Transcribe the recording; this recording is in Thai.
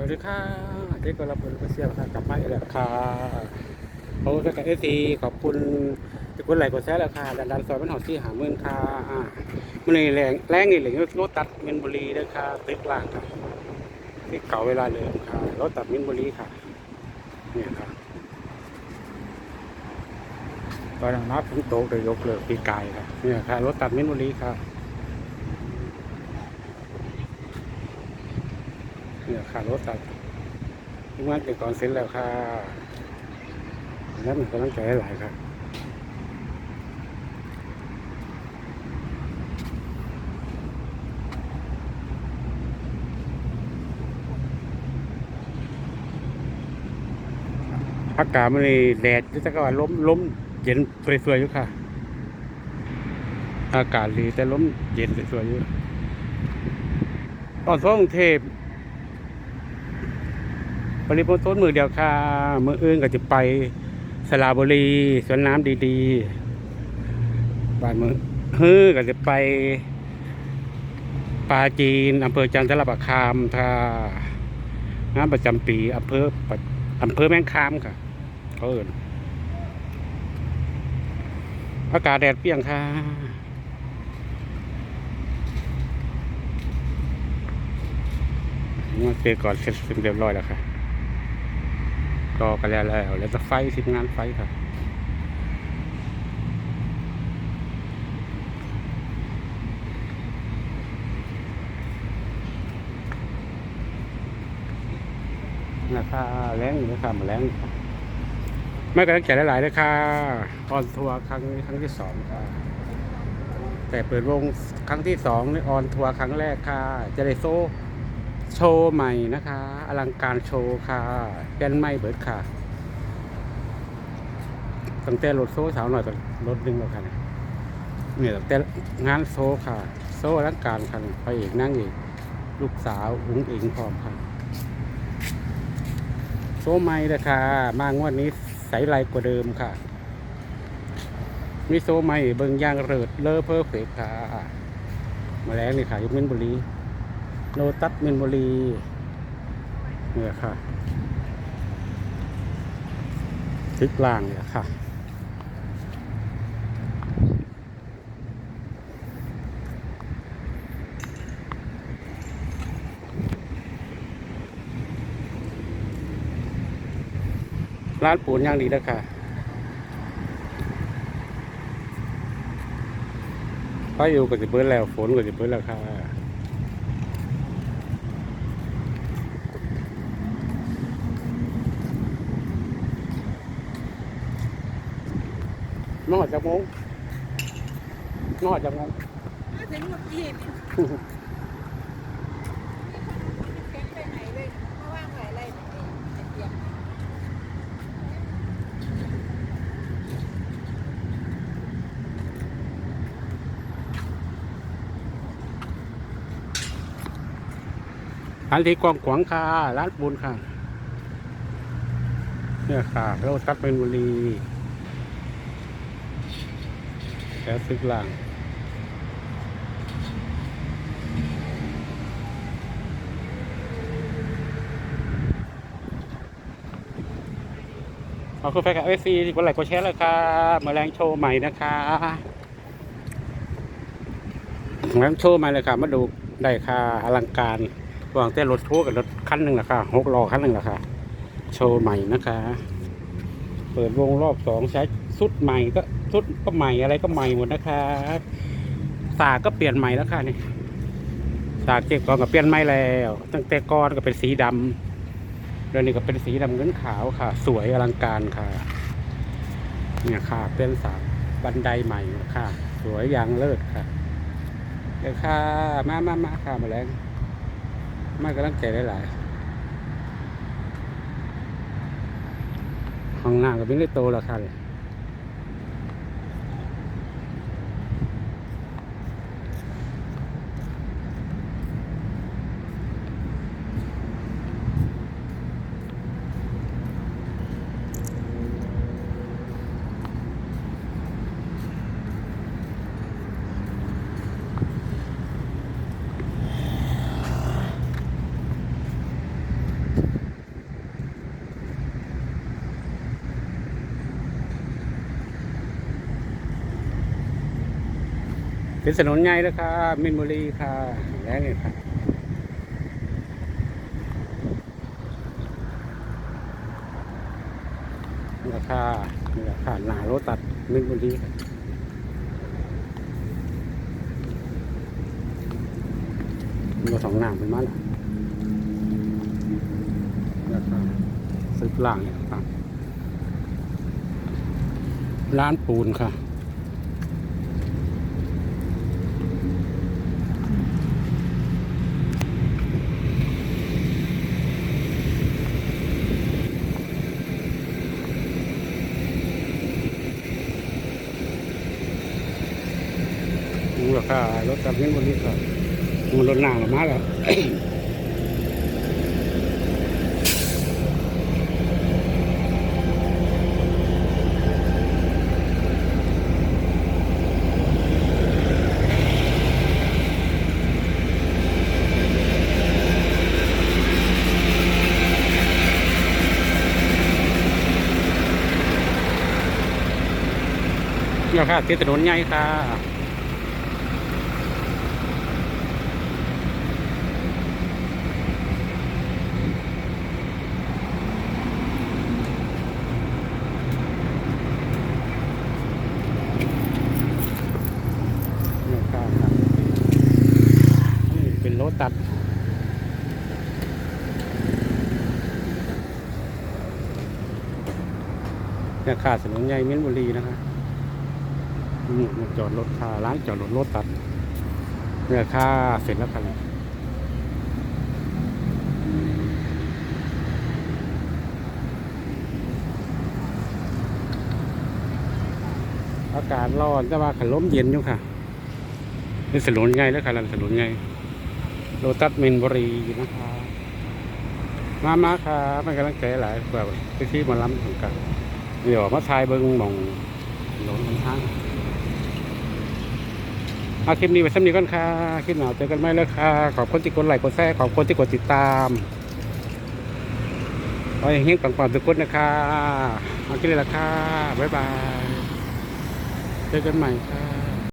วัสดีค่ะเจ๊ก็รับเงินเสียค่ะกลับมาอีกแล้วค่ะโอ้ก็กับเอซีขอบคุณทุกคนไหลค์กดแชร์แล้วค่ะดันดันซอยมันหอดที่หาเมืองค่ะอ่ามันนี่แรงแรงนี่เหลือรถตัดเมนบุรีด้วยค่ะติดล่างค่ะที่เก่าเวลาเดิมค่ะรถตัดเมนบุรีค่ะเนี่ยค่ะตอนนั้นนับถึงโต๊ะเลยยกเลิกปีกายค่ะเนี่ยค่ะรถตัดเมนบุรีค่ะ เนี่ยขารถตัดทุกวันเป็นก่อนเสร็จแล้วค่ะแล้วมันกำลังใจหลายครับอากาศมันนี่แดดแต่ก็ว่าล้มล้มเย็นเฟื่อยๆอยู่ค่ะ อากาศดีแต่ล้มเย็นเฟื่อยๆอยู่ตอนท้องเทพ ปริมณฑลมือเดียวค่ะ มืออื่นก็จะไปสระบุรีสวนน้ำดีๆบ้านมือฮือก็จะไปปาจีนอำเภอจันทรประคามค่ะงานประจำปีอำเภออำเภอแม่งคามค่ะเขาเอินอากาศแดดเปรี้ยงค่ะมาเจอก่อนเสร็จเรียบร้อยแล้วค่ะ รอกันแล้วแล้วแล้วจะไฟทีมงานไฟครับราคาแรงอยู่ราคามาแรงอยู่ครับไม่กระใจหลายๆเลยค่ะออนทัวร์ครั้งครั้งที่สองค่ะแต่เปิดวงครั้งที่สองนี่ออนทัวร์ครั้งแรกค่ะ จะได้โซ โชว์ใหม่นะคะ อลังการโชว์ค่ะแกนไม่เบิดค่ะตั้งแต่รถโซ่สาวหน่อยก็รถดึงแล้วค่ะเนี่ยตั้งแต่งานโซ่ค่ะ โซ่อลังการค่ะไปอีกนั่งเอกลูกสาวอุ้งอิงพร้อมค่ะโซ่ใหม่เลยค่ะ มางวดนี้ใสไรกว่าเดิมค่ะมีโซ่ใหม่เบิ่งย่างเริดเลอเพอร์เฟกค่ะ มาแล้วนี่ค่ะยุคมินบุรี โลตัสมินบุรีเนี่ยค่ะทิศล่างเนี่ยค่ะ ร้านปูนย่างดีนะค่ะพายุก็จะเบิ้ลแล้วฝนก็จะเบิ้ลแล้วค่ะ นอดจากโมงนอดจากงมาถึงน้อะไรแบบนี้ไอ้เตียงร้านที่กว้างขวางค่ะร้านปูนค่ะ เนี่ยค่ะโรตัสเป็นบุรีแถ วซึกล่างขอบคุณแฟนคลับเอฟซีที่กดไลค์กดแชร์แล้วค่ะมาแรงโชว์ใหม่นะคะมาแรงโชว์ใหม่เลยค่ะมาดูได้ค่ะอลังการวางแต่รถทัวร์กับรถคันหนึ่งละค่ะหกล้อคันหนึ่งละค่ะโชว์ใหม่นะคะ เปิดวงรอบสองใช้ชุดใหม่ก็ชุดก็ใหม่อะไรก็ใหม่หมดนะคะสากก็เปลี่ยนใหม่แล้วค่ะนี่สากเก็บกองก็เปลี่ยนใหม่แล้ว ตั้งแต่ก้อนก็เป็นสีดำแล้วนี่ก็เป็นสีดำเงินขาวค่ะ สวยอลังการค่ะ เนี่ยค่ะ เป็นสามบันไดใหม่ค่ะ สวยอย่างเลิศค่ะเดี๋ยวค่ะ มามามาค่ะมาแรงมากำลังใจหลายๆ ห้องน้ำก็เป็นได้โตแล้วครับ เป็นถนนใหญ่แล้วค่ะมินบุรีค่ะแล้วนี่ค่ะนี่ราคานี่ราคาหนาโรตัดมินบุรีมีสองหนามเป็นมาละราคาซื้อล่างเนี่ยครับร้านปูนค่ะ มูล ค่ารถกับเงินบนนี้ครับมูลรถหนาหรือมาแล้วเนี่ยค่ะที่ถนนใหญ่ค่ะ เนี่ยครับครับนี่เป็นรถ ตัด เนี่ยขาดถนนใหญ่เมียนบุรีนะคะอืมมาจอดรถคาร้านจอดรถรถตัดเนี่ยค่าเสร็จแล้วกันอากาศร้อนแต่ว่าขันลมเย็นอยู่ค่ะนี่สนุนไงแล้วค่ะรันสนุนไง โลตัสเมนบุรีนะคะมามาค่ะมันกำลังใจหลายแบบไปที่หมาล้ำของกันเดี๋ยวมาทายเบิ้งหมองหลงทางเอาคลิปนี้ไปสักนิดก่อนค่ะคลิปหน้าเจอกันไหมแล้วค่ะ ขอบคุณที่กดไลค์กดแชร์ขอบคุณที่กดติดตามขอให้เฮงปังๆทุกคนนะคะเอาคลิปนี้ละค่ะ บ๊ายบาย เจอกันใหม่ค่ะ